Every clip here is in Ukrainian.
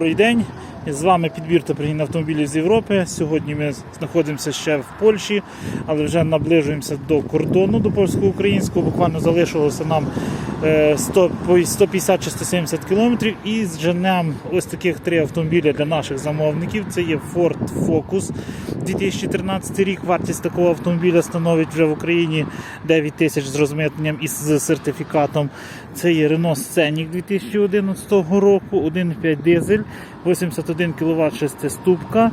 Добрий день. З вами підбір та пригін автомобілів з Європи. Сьогодні ми знаходимося ще в Польщі, але вже наближуємося до кордону до польсько-українського. Буквально залишилося нам 100, по 150 чи 170 кілометрів. І зженемо ось таких три автомобіля для наших замовників. Це є Ford Focus 2013 рік. Вартість такого автомобіля становить вже в Україні 9 тисяч з розмитненням і з сертифікатом. Це є Renault Scenic 2011 року, 1,5 дизель, 81 кВт шестиступка.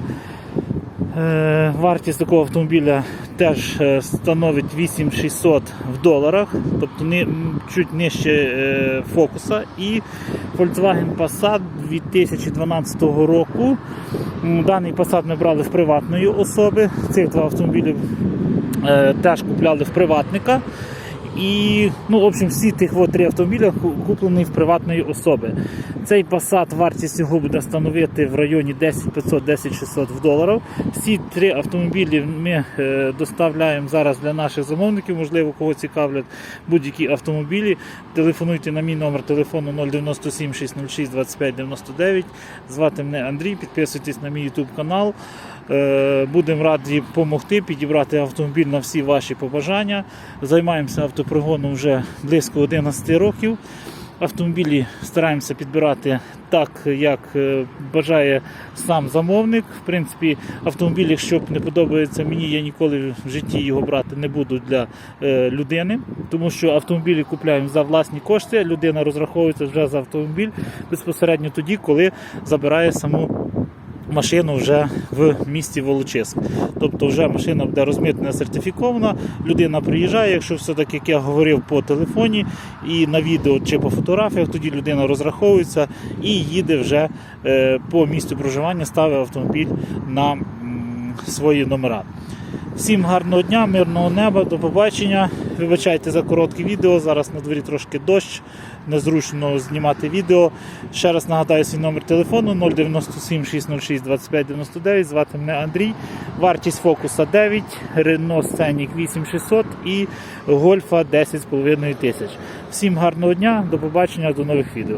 Е, Вартість такого автомобіля теж е, становить 8600 в доларах, тобто не, чуть нижче е, фокуса. І Volkswagen Passat 2012 року. Даний Passat ми брали в приватної особи. Цих два автомобілі е, теж купляли в приватника. І, ну, в общем, всі тих от три автомобіля куплені в приватної особи. Цей Passat вартість його буде становити в районі 10 500-10 600 в доларів. Всі три автомобілі ми е, доставляємо зараз для наших замовників. Можливо, кого цікавлять будь-які автомобілі. Телефонуйте на мій номер телефону 097 606 25 99. Звати мене Андрій. Підписуйтесь на мій YouTube канал. Е, Будемо раді допомогти підібрати автомобіль на всі ваші побажання. Займаємося автопригоном вже близько 11 років. Автомобілі стараємося підбирати так, як е, бажає сам замовник. В принципі, автомобіль, якщо не подобається мені, я ніколи в житті його брати не буду для е, людини, тому що автомобілі купляємо за власні кошти. Людина розраховується вже за автомобіль безпосередньо тоді, коли забирає саму машину вже в місті Волочиск. Тобто вже машина буде розмитнена сертифікована, людина приїжджає, якщо все так, як я говорив по телефоні і на відео чи по фотографіях, тоді людина розраховується і їде вже е, по місцю проживання, ставить автомобіль на свої номера. Всім гарного дня, мирного неба, до побачення. Вибачайте за коротке відео. Зараз на дворі трошки дощ, незручно знімати відео. Ще раз нагадаю свій номер телефону 097 606 25 99. Звати мене Андрій. Вартість фокуса 9, Рено Сценік 8600 і Гольфа 10,5 тисяч. Всім гарного дня, до побачення, до нових відео.